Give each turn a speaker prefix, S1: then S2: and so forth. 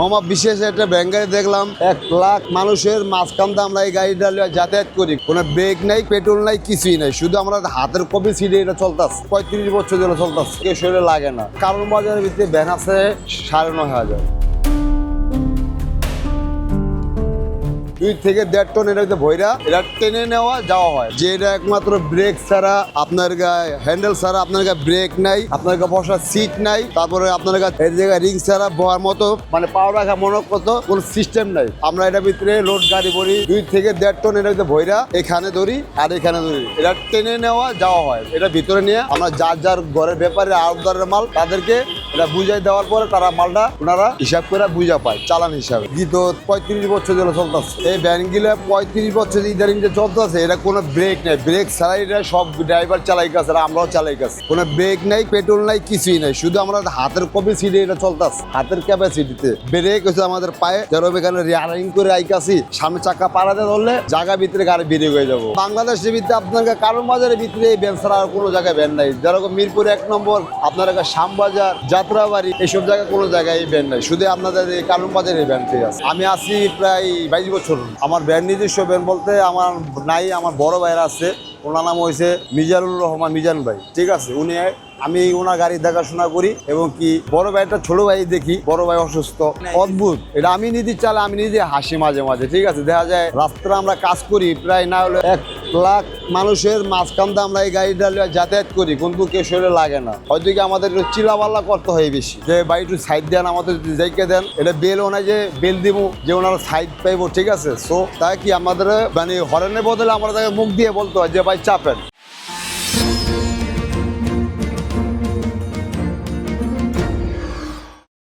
S1: মামা বিশেষ একটা ব্যাঙ্গারে দেখলাম, এক লাখ মানুষের মাঝখান দিয়ে আমরা এই গাড়িটা যাতায়াত করি। কোনো ব্রেক নাই, পেট্রোল নাই, কিছুই নাই। শুধু আমরা হাতের কপি সিটে এটা চলতাস পঁয়ত্রিশ বছর ধরে চলতাস কে শরীরে লাগে না। কারণ বাজারের ভিত্তিতে ব্যান আছে সাড়ে নয় হাজার। দুই থেকে দেড় টন এটা ভৈরা এটা টেনে নেওয়া যাওয়া হয়। যে এটা একমাত্র ব্রেক ছাড়া আপনার গায়ে হ্যান্ডেল ছাড়া আপনার গায়ে ব্রেক নাই, আপনার গায়ে বসার সিট নাই, তারপরে আপনার গায়ে জায়গায় রিং ছাড়া বহার মতো মানে পাওয়া রাখা মনে মতো কোনো সিস্টেম নাই। আমরা এটার ভিতরে লোড গাড়ি ভরি, দুই থেকে দেড় টন এটা হচ্ছে ভৈরা, এখানে ধরি আর এখানে ধরি। এটা টেনে নেওয়া যাওয়া হয়। এটা ভিতরে নিয়ে আমরা যার যার ঘরের ব্যাপারে আউটদারের মাল, তাদেরকে এটা বুঝাই দেওয়ার পরে তারা মালটা ওনারা হিসাব করে বুঝা পায়, চালান হিসাবে। গীত পঁয়ত্রিশ বছর ধরে চলতেছে। এই ভ্যানগুলো পঁয়ত্রিশ বছর ইদারিং যে চলতেছে, এটা কোনো ব্রেক নেই। ব্রেক ছাড়াই এটা সব ড্রাইভার চালাই গেছে আমরাও চালাই গেছে কোনো ব্রেক নাই, পেট্রোল নাই, কিছুই নাই। শুধু আমরা হাতের কপি সিটে এটা চলতেছে। হাতের ক্যাপাসিটিতে ব্রেক হচ্ছে আমাদের পায়ে। যেরকম এখানে রিয়ারিং করে আইকাছি সামনে চাকা পাড়াতে ধরলে জায়গা ভিতরে গাড়ি বেরিয়ে হয়ে যাব। বাংলাদেশের ভিতরে আপনার কারণ বাজারের ভিতরে এই ভ্যান ছাড়া আর কোনো জায়গায় ভ্যান নাই। যেরকম মিরপুর এক নম্বর, আপনার শ্যামবাজার যাত্রাবাড়ি এইসব জায়গায় কোনো জায়গায় এই ব্যান্ড নাই। শুধু আপনাদের এই কারণ ব্যান্ড ঠিক আছে। আমি আছি প্রায় বাইশ বছর। আমার ব্যান্ড নিজস্ব ব্যান্ড বলতে আমার নাই, আমার বড় ভাইয়ের আছে। ওনার নাম হয়েছে মিজানুর রহমান মিজান ভাই। ঠিক আছে, উনি আমি ওনার গাড়ি দেখাশোনা করি এবং কি বড় ভাইটা, ছোট ভাই দেখি, বড় ভাই অসুস্থ। অদ্ভুত। এটা আমি নিজে চালে আমি নিজে হাসি মাঝে মাঝে, ঠিক আছে? দেখা যায় রাস্তায় আমরা কাজ করি, প্রায় না হলে এক লাখ মানুষের মাঝখান দিয়ে আমরা এই গাড়িটা যাতায়াত করি, কিন্তু কেউ শরীরে লাগে না। হয়তো কি আমাদের একটু চিলাপাল্লা করতে হয় বেশি। যে একটু সাইড দেন, আমাদের জায়গা দেন। এটা বেল ওনায় যে বেল দিব, যে ওনারা সাইড পাইবো, ঠিক আছে? সো তাই কি আমাদের মানে হরেনের বদলে আমরা তাকে মুখ দিয়ে বলতে হয় যে, ভাই, চাপেন।